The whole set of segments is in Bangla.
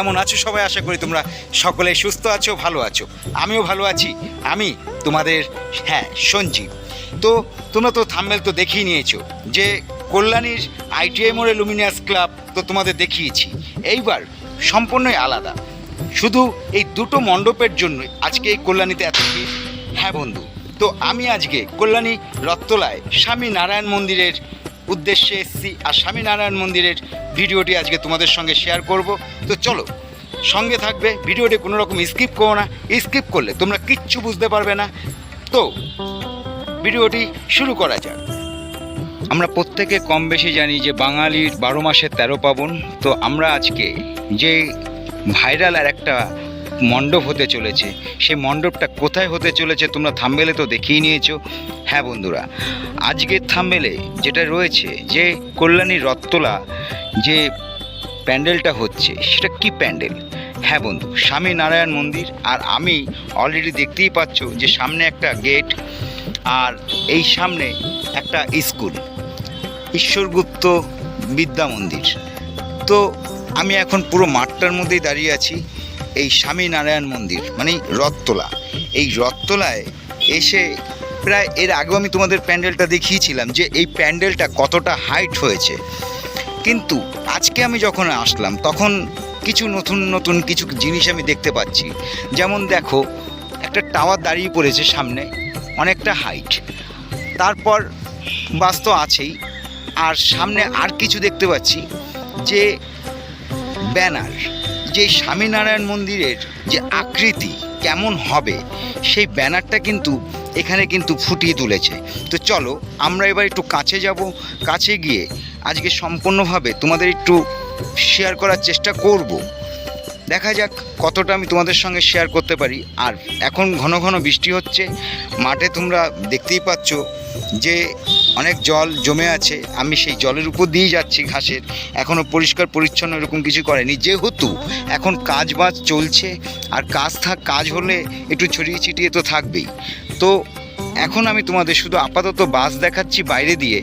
কেমন আছো সবাই? আশা করি তোমরা সকলে সুস্থ আছো, ভালো আছো। আমিও ভালো আছি। আমি তোমাদের হ্যাঁ সঞ্জীব। তো তোমরা তো থাম্বেল তো দেখিয়ে নিয়েছো যে কল্যাণীর আইটিআই মোড়ে লুমিনিয়াস ক্লাব তো তোমাদের দেখিয়েছি। এইবার সম্পূর্ণই আলাদা। শুধু এই দুটো মণ্ডপের জন্য আজকে এই কল্যাণীতে এত হ্যাঁ বন্ধু, তো আমি আজকে কল্যাণী রত্তলায় স্বামী নারায়ণ মন্দিরের উদ্দেশ্যে এসেছি আর স্বামী নারায়ণ মন্দিরের ভিডিওটি আজকে তোমাদের সঙ্গে শেয়ার করব। তো চলো, সঙ্গে থাকবে, ভিডিওটি কোনো রকম স্কিপ করো না। স্কিপ করলে তোমরা কিচ্ছু বুঝতে পারবে না। তো, ভিডিওটি শুরু করা যাক। আমরা প্রত্যেকে কম বেশি জানি যে বাঙালির বারো মাসে তেরো পাবন। তো আমরা আজকে যে ভাইরাল আর একটা মণ্ডপ হতে চলেছে। সেই মণ্ডপটা কোথায় হতে চলেছে তোমরা থাম্বেলে তো দেখিয়ে নিয়েছো। হ্যাঁ বন্ধুরা, আজকের থাম্বেলে যেটা রয়েছে যে কল্যাণী রত্তলা যে প্যান্ডেলটা হচ্ছে, সেটা কি প্যান্ডেল? হ্যাঁ বন্ধু, স্বামী নারায়ণ মন্দির আর আমি অলরেডি দেখতেই পাচ্ছ যে সামনে একটা গেট আর এই সামনে একটা স্কুল, ঈশ্বরগুপ্ত বিদ্যা মন্দির। তো আমি এখন পুরো মাঠটার মধ্যেই দাঁড়িয়ে আছি। এই স্বামী নারায়ণ মন্দির মানে রথতলা। এই রথতলায় এসে প্রায় এর আগেও আমি তোমাদের প্যান্ডেলটা দেখিয়েছিলাম যে এই প্যান্ডেলটা কতটা হাইট হয়েছে। কিন্তু আজকে আমি যখন আসলাম, তখন কিছু নতুন নতুন কিছু জিনিস আমি দেখতে পাচ্ছি। যেমন দেখো, একটা টাওয়ার দাঁড়িয়ে পড়েছে সামনে, অনেকটা হাইট তারপর বাস তো আছেই, আর সামনে আর কিছু দেখতে পাচ্ছি যে ব্যানার। যে স্বামীনারায়ণ মন্দিরের যে আকৃতি কেমন হবে, সেই ব্যানারটা কিন্তু এখানে কিন্তু ফুটিয়ে তুলেছে। তো চলো, আমরা এবার একটু কাছে যাব। কাছে গিয়ে আজকে সম্পূর্ণভাবে তোমাদের একটু শেয়ার করার চেষ্টা করব। দেখা যাক কতটা আমি তোমাদের সঙ্গে শেয়ার করতে পারি। আর এখন ঘন ঘন বৃষ্টি হচ্ছে, মাঠে তোমরা দেখতেই পাচ্ছ যে অনেক জল জমে আছে। আমি সেই জলের উপর দিয়ে যাচ্ছি ঘাসের। এখনও পরিষ্কার, পরিচ্ছন্ন এরকম কিছু করেনি। যেহেতু এখন কাজ বাজ চলছে, আর কাজ থাক কাজ হলে একটু ছড়িয়ে ছিটিয়ে তো থাকবেই। তো এখন আমি তোমাদের শুধু আপাতত বাস দেখাচ্ছি বাইরে দিয়ে।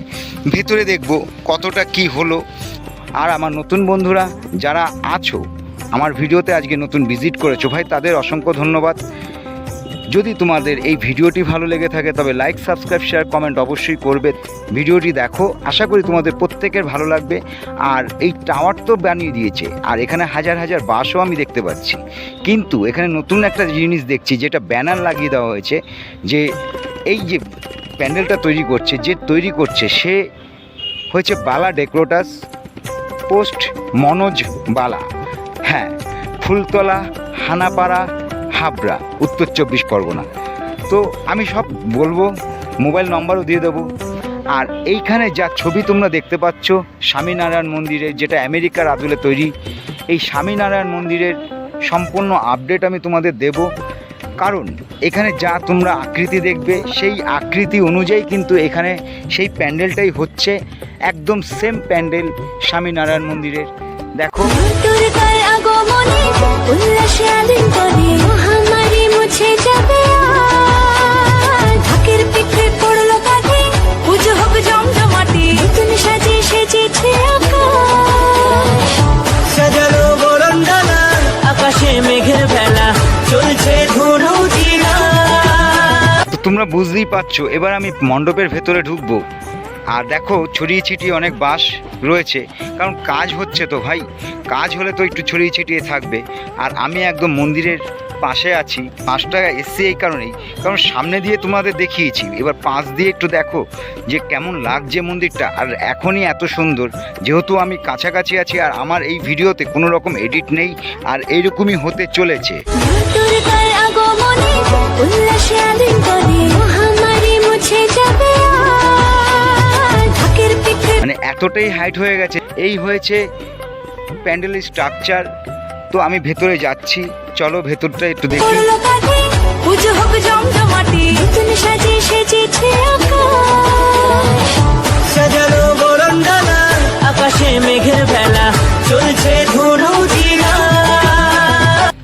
ভেতরে দেখব কতটা কি হলো। আর আমার নতুন বন্ধুরা যারা আছো আমার ভিডিওতে আজকে নতুন ভিজিট করেছ ভাই, তাদের অসংখ্য ধন্যবাদ। যদি তোমাদের এই ভিডিওটি ভালো লেগে থাকে, তবে লাইক সাবস্ক্রাইব শেয়ার কমেন্ট অবশ্যই করবে। ভিডিওটি দেখো, আশা করি তোমাদের প্রত্যেকের ভালো লাগবে। আর এই টাওয়ার তো বানিয়ে দিয়েছে, আর এখানে হাজার হাজার বাসও আমি দেখতে পাচ্ছি। কিন্তু এখানে নতুন একটা জিনিস দেখছি, যেটা ব্যানার লাগিয়ে দেওয়া হয়েছে, যে এই যে প্যান্ডেলটা তৈরি করছে, যে তৈরি করছে, সে হয়েছে বালা ডেকোটাস পোস্ট মনোজ বালা। হ্যাঁ ফুলতলা, হানাপাড়া, হাবড়া, উত্তর চব্বিশ পরগনা। তো আমি সব বলব, মোবাইল নম্বরও দিয়ে দেবো। আর এইখানে যা ছবি তোমরা দেখতে পাচ্ছ, স্বামীনারায়ণ মন্দিরের যেটা আমেরিকার আদলে তৈরি, এই স্বামীনারায়ণ মন্দিরের সম্পূর্ণ আপডেট আমি তোমাদের দেব। কারণ এখানে যা তোমরা আকৃতি দেখবে, সেই আকৃতি অনুযায়ী কিন্তু এখানে সেই প্যান্ডেলটাই হচ্ছে। একদম সেম প্যান্ডেল স্বামীনারায়ণ মন্দিরের। দেখো আগমনে উল্লাসে আলিঙ্গনে মহামারী মুছে যাবে ঢাকের পিঠে পড়ল কাঠে পুজো হোক জমজমাটি। নতুন সাজে সেজেছে আকাশ। সাজানো বরণডালা আকাশে মেঘের বেলা চলছে ধুনু তোমরা বুঝতেই পারছ এবার আমি মণ্ডপের ভেতরে ঢুকবো। আর দেখো, ছড়িয়ে ছিটিয়ে অনেক বাস রয়েছে। কারণ কাজ হচ্ছে তো ভাই, কাজ হলে তো একটু ছড়িয়ে ছিটিয়ে থাকবে। আর আমি একদম মন্দিরের পাশে আছি পাঁচটা এসছি এই কারণেই। কারণ সামনে দিয়ে তোমাদের দেখিয়েছি, এবার পাশ দিয়ে একটু দেখো যে কেমন লাগছে মন্দিরটা। আর এখনই এত সুন্দর, যেহেতু আমি কাছাকাছি আছি আর আমার এই ভিডিওতে কোনো রকম এডিট নেই, আর এইরকমই হতে চলেছে। এতটাই হাইট হয়ে গেছে। এই হয়েছে প্যান্ডেলের স্ট্রাকচার তো আমি ভেতরে যাচ্ছি। চলো ভেতরটা একটু দেখি। আকাশ সাজানো বরণডালা আকাশে মেঘের বেলা চলছে ধুনু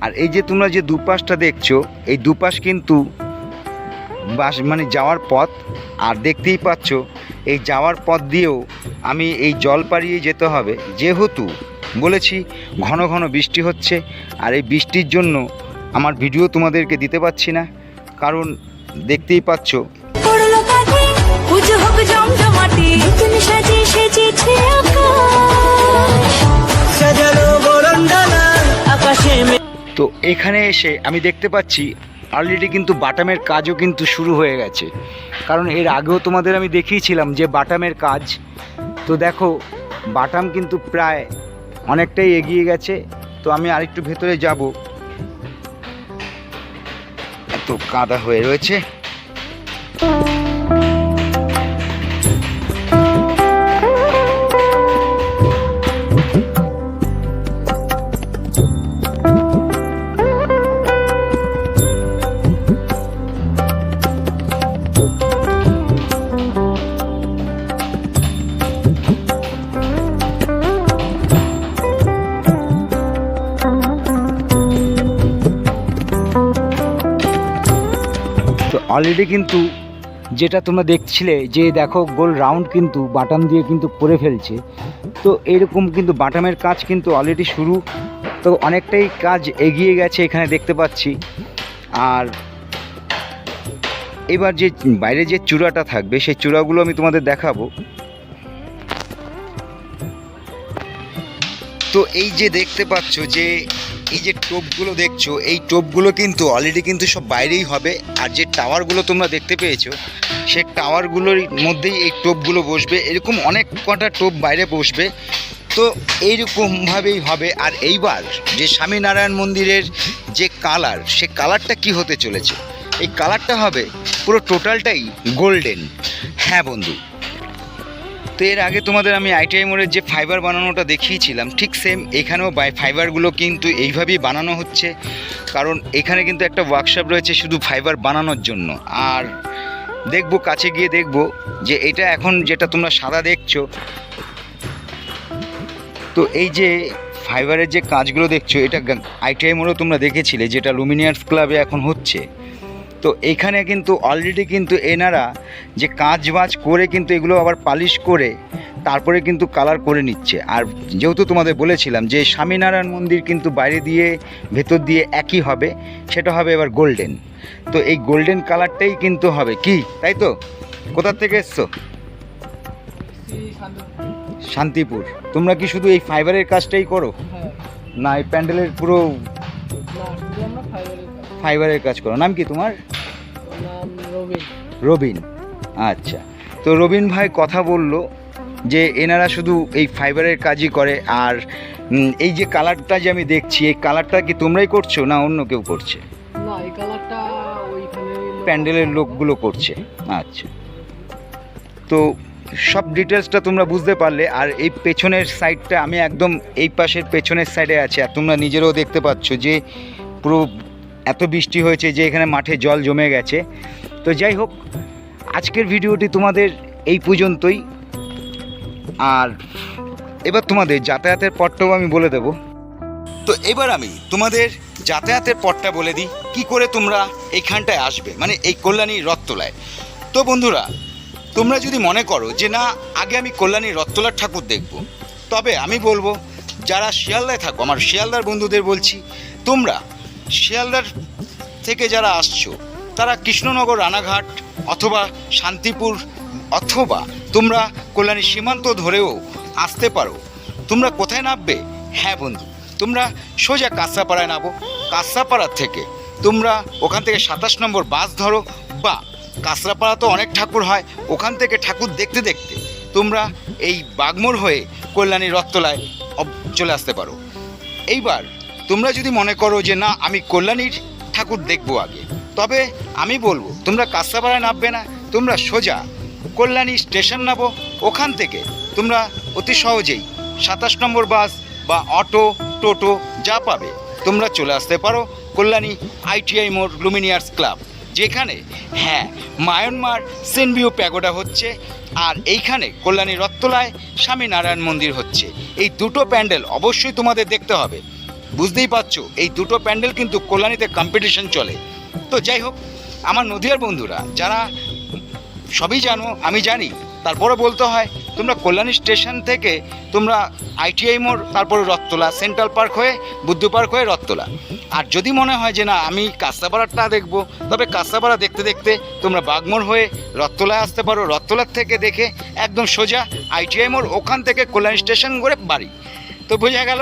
আর এই যে তোমরা যে দুপাশটা দেখছ এই দুপাশ কিন্তু বাস মানে যাওয়ার পথ, আর দেখতেই পাচ্ছ, এই যাওয়ার পথ দিয়েও আমি এই জল পাড়িয়ে যেতে হবে। যেহেতু বলেছি, ঘন ঘন বৃষ্টি হচ্ছে, আর এই বৃষ্টির জন্য আমার ভিডিও তোমাদেরকে দিতে পারছি না, কারণ দেখতেই পাচ্ছ এখানে এসে আমি দেখতে পাচ্ছি অলরেডি কিন্তু বাটামের কাজও কিন্তু শুরু হয়ে গেছে। কারণ এর আগেও তোমাদের আমি দেখিয়েছিলাম যে বাটামের কাজ। তো দেখো, বাটাম কিন্তু প্রায় অনেকটাই এগিয়ে গেছে। তো আমি আরেকটু ভেতরে যাব। এত কাদা হয়ে রয়েছে। অলরেডি কিন্তু যেটা তোমরা দেখছিলে যে দেখো গোল রাউন্ড কিন্তু বাটাম দিয়ে কিন্তু করে ফেলছে। তো এরকম কিন্তু বাটামের কাজ কিন্তু অলরেডি শুরু। তো অনেকটাই কাজ এগিয়ে গেছে এখানে দেখতে পাচ্ছি। আর এবার যে বাইরে যে চূড়াটা থাকবে, সেই চূড়াগুলো আমি তোমাদের দেখাবো। তো এই যে দেখতে পাচ্ছ যে এই যে টোপগুলো দেখছ, এই টোপগুলো কিন্তু অলরেডি কিন্তু সব বাইরেই হবে। আর যে টাওয়ারগুলো তোমরা দেখতে পেয়েছ, সে টাওয়ারগুলোর মধ্যেই এই টোপগুলো বসবে। এরকম অনেক কটা টোপ বাইরে বসবে। তো এইরকমভাবেই হবে। আর এইবার যে স্বামীনারায়ণ মন্দিরের যে কালার, সে কালারটা কি হতে চলেছে? এই কালারটা হবে পুরো টোটালটাই গোল্ডেন হ্যাঁ বন্ধু। তো এর আগে তোমাদের আমি আইটিআই মোড়ের যে ফাইবার বানানোটা দেখিয়েছিলাম, ঠিক সেম এখানেও বাই ফাইবারগুলো কিন্তু এইভাবেই বানানো হচ্ছে। কারণ এখানে কিন্তু একটা ওয়ার্কশপ রয়েছে শুধু ফাইবার বানানোর জন্য। আর দেখব, কাছে গিয়ে দেখব যে এটা এখন যেটা তোমরা সাদা দেখছ, তো এই যে ফাইবারের যে কাজগুলো দেখছ, এটা আইটিআই মোড়েও তোমরা দেখেছিলে, যেটা লুমিনিয়ার্স ক্লাবে এখন হচ্ছে। তো এখানে কিন্তু অলরেডি কিন্তু এনারা যে কাজ বাজ করে কিন্তু এগুলো আবার পালিশ করে তারপরে কিন্তু কালার করে নিচ্ছে। আর যেহেতু তোমাদের বলেছিলাম যে স্বামীনারায়ণ মন্দির কিন্তু বাইরে দিয়ে ভেতর দিয়ে একই হবে সেটা হবে এবার গোল্ডেন তো এই গোল্ডেন কালারটাই কিন্তু হবে। কি? তাই তো? কোথার থেকে এসছো? শান্তিপুর। তোমরা কি শুধু এই ফাইবারের কাজটাই করো? না এই প্যান্ডেলের পুরো ফাইবারের কাজ করো। নাম কি তোমার? রবিন। আচ্ছা। তো রবিন ভাই কথা বলল যে এনারা শুধু এই ফাইবারের কাজই করে আর এই যে কালারটা যে আমি দেখছি এই কালারটা কি তোমরাই করছ না অন্য কেউ করছে? না এই কালারটা ওইখানে প্যান্ডেলের লোকগুলো করছে। আচ্ছা। তো সব ডিটেলসটা তোমরা বুঝতে পারলে আর এই পেছনের সাইডটা আমি একদম এই পাশের পেছনের সাইডে আছে আর তোমরা নিজেরাও দেখতে পাচ্ছ যে পুরো এত বৃষ্টি হয়েছে যে এখানে মাঠে জল জমে গেছে। তো যাই হোক, আজকের ভিডিওটি তোমাদের এই পর্যন্তই। আর এবার তোমাদের যাতায়াতের পথটাও আমি বলে দেব। তো এবার আমি তোমাদের যাতায়াতের পথটা বলে দিই, কি করে তোমরা এইখানটায় আসবে মানে এই কল্যাণী রথতলায়। তো বন্ধুরা, তোমরা যদি মনে করো যে না, আগে আমি কল্যাণী রথতলার ঠাকুর দেখব, তবে আমি বলব, যারা শিয়ালদায় থাকো, আমার শিয়ালদার বন্ধুদের বলছি, তোমরা শিয়ালদার থেকে যারা আসছো তারা কৃষ্ণনগর, রানাঘাট অথবা শান্তিপুর অথবা তোমরা কল্যাণী সীমান্ত ধরেও আসতে পারো। তোমরা কোথায় নামবে? হ্যাঁ বন্ধু, তোমরা সোজা কাঁচরাপাড়ায় নামো। কাঁচরাপাড়ার থেকে তোমরা ওখান থেকে সাতাশ নম্বর বাস ধরো বা কাঁচরাপাড়া তো অনেক ঠাকুর হয়, ওখান থেকে ঠাকুর দেখতে দেখতে তোমরা এই বাগমোড় হয়ে কল্যাণী রথতলায় চলে আসতে পারো। এইবার তোমরা যদি মনে করো যে না, আমি কল্যাণীর ঠাকুর দেখব আগে, তবে আমি বলব, তোমরা কাঁচরাপাড়ায় নামবে না, তোমরা সোজা কল্যাণী স্টেশন নামো, ওখান থেকে তোমরা অতি সহজেই সাতাশ নম্বর বাস বা অটো, টোটো যা পাবে, তোমরা চলে আসতে পারো কল্যাণী আইটিআই মোড় লুমিনিয়ার্স ক্লাব, যেখানে হ্যাঁ মায়ানমার সেনভিউ প্যাগোডা হচ্ছে আর এইখানে কল্যাণী রত্তলায় স্বামীনারায়ণ মন্দির হচ্ছে। এই দুটো প্যান্ডেল অবশ্যই তোমাদের দেখতে হবে। বুঝতেই পারছ, এই দুটো প্যান্ডেল কিন্তু কল্যাণীতে কম্পিটিশন চলে। তো যাই হোক আমার নদিয়ার বন্ধুরা, যারা সবই জানো, আমি জানি তারপরে বলতে হয়, তোমরা কল্যাণী স্টেশন থেকে তোমরা আইটিআই মোড়, তারপরে রথতলা, সেন্ট্রাল পার্ক হয়ে বুদ্ধ পার্ক হয়ে রথতলা। আর যদি মনে হয় যে না, আমি কাস্তাপাড়াটা দেখব, তবে কাস্তাপাড়া দেখতে দেখতে তোমরা বাগমোড় হয়ে রথতলায় আসতে পারো। রথতলার থেকে দেখে একদম সোজা আইটিআই মোড় ওখান থেকে কল্যাণী স্টেশন করে বাড়ি। তো বোঝা গেল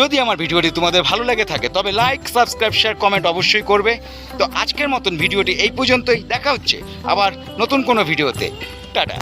যদি আমার ভিডিওটি তোমাদের ভালো লাগে থাকে, তবে লাইক সাবস্ক্রাইব শেয়ার কমেন্ট অবশ্যই করবে। তো আজকের মতন ভিডিওটি এই পর্যন্তই। দেখা হচ্ছে আবার নতুন কোনো ভিডিওতে। টাটা।